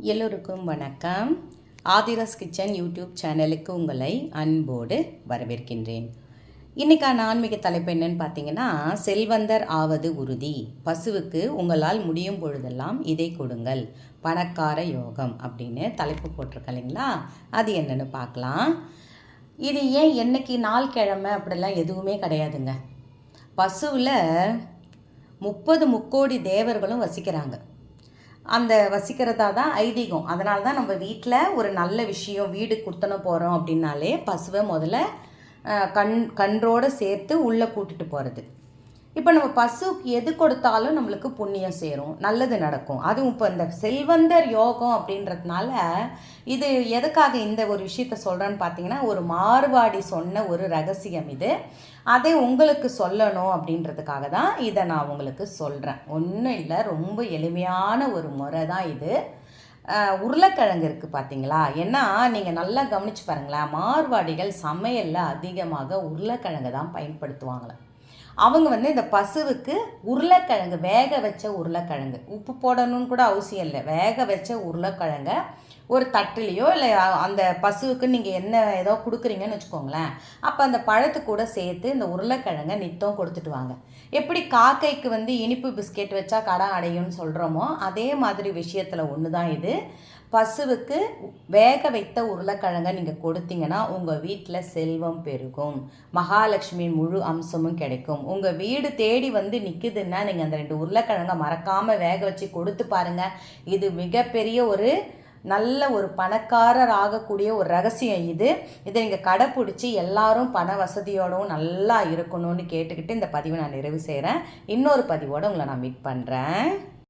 எல்லோருக்கும் வணக்கம். Aadhira's kitchen YouTube சேனலுக்கு உங்களை அன்போடு வரவேற்கின்றேன். இன்றைக்கான ஆன்மீக தலைப்பு என்னன்னு பார்த்தீங்கன்னா செல்வந்தர் ஆவது உறுதி. பசுவுக்கு உங்களால் முடியும் பொழுதெல்லாம் இதை கொடுங்கள். பணக்கார யோகம் அப்படின்னு தலைப்பு போட்டிருக்க இல்லைங்களா? அது என்னென்னு பார்க்கலாம். இது ஏன் என்னைக்கு நாள் கிழமை அப்படிலாம் எதுவுமே கிடையாதுங்க. பசுவில் முப்பது முக்கோடி தேவர்களும் வசிக்கிறாங்க. அந்த வசிக்கிறதா தான் ஐதீகம். அதனால தான் நம்ம வீட்டில் ஒரு நல்ல விஷயம் வீடு குத்தன போகிறோம் அப்படின்னாலே பசுவை முதல்ல கண் கன்றோடு சேர்த்து உள்ளே கூட்டிகிட்டு போகிறது இப்போ நம்ம பசுக்கு எது கொடுத்தாலும் நம்மளுக்கு புண்ணியம் சேரும். நல்லது நடக்கும். அதுவும் இப்போ இந்த செல்வந்தர் யோகம் அப்படின்றதுனால இது எதுக்காக இந்த ஒரு விஷயத்த சொல்கிறேன்னு பார்த்தீங்கன்னா ஒரு மார்வாடி சொன்ன ஒரு ரகசியம் இது. அதை உங்களுக்கு சொல்லணும் அப்படின்றதுக்காக தான் இதை நான் உங்களுக்கு சொல்கிறேன் ஒன்றும் இல்லை ரொம்ப எளிமையான ஒரு முறை தான் இது. உருளைக்கிழங்கு இருக்குது பார்த்தீங்களா ஏன்னா நீங்கள் நல்லா கவனிச்சு பாருங்களேன் மார்வாடிகள் சமையலில் அதிகமாக உருளைக்கிழங்கு தான் பயன்படுத்துவாங்களே அவங்க வந்து இந்த பசுவுக்கு உருளைக்கிழங்கு வேக வச்ச உருளைக்கிழங்கு. உப்பு போடணும்னு கூட அவசியம் இல்லை. வேக வச்ச உருளைக்கிழங்க ஒரு தட்டுலேயோ இல்லை அந்த பசுவுக்கு நீங்கள் என்ன ஏதோ கொடுக்குறீங்கன்னு வச்சுக்கோங்களேன். அப்போ அந்த பழத்து கூட சேர்த்து இந்த உருளைக்கிழங்க நித்தம் கொடுத்துட்டு வாங்க. எப்படி காக்கைக்கு வந்து இனிப்பு பிஸ்கெட் வச்சா கடன் அடையும்னு சொல்கிறோமோ அதே மாதிரி விஷயத்தில் ஒன்று தான் இது. பசுவுக்கு வேக வைத்த உருளைக்கிழங்க நீங்கள் கொடுத்தீங்கன்னா உங்கள் வீட்டில் செல்வம் பெருகும். மகாலட்சுமியின் முழு அம்சமும் கிடைக்கும். உங்கள் வீடு தேடி வந்து நிற்குதுன்னா நீங்கள் அந்த ரெண்டு உருளைக்கிழங்க மறக்காமல் வேக வச்சு கொடுத்து பாருங்கள் இது மிகப்பெரிய ஒரு நல்ல ஒரு பணக்காரர் ஆகக்கூடிய ஒரு ரகசியம் இது. இதை நீங்கள் கடைப்பிடிச்சி எல்லாரும் பண வசதியோடவும் நல்லா இருக்கணும்னு கேட்டுக்கிட்டு இந்த பதிவை நான் நிறைவு செய்கிறேன் இன்னொரு பதிவோடு உங்களை நான் மீட் பண்ணுறேன்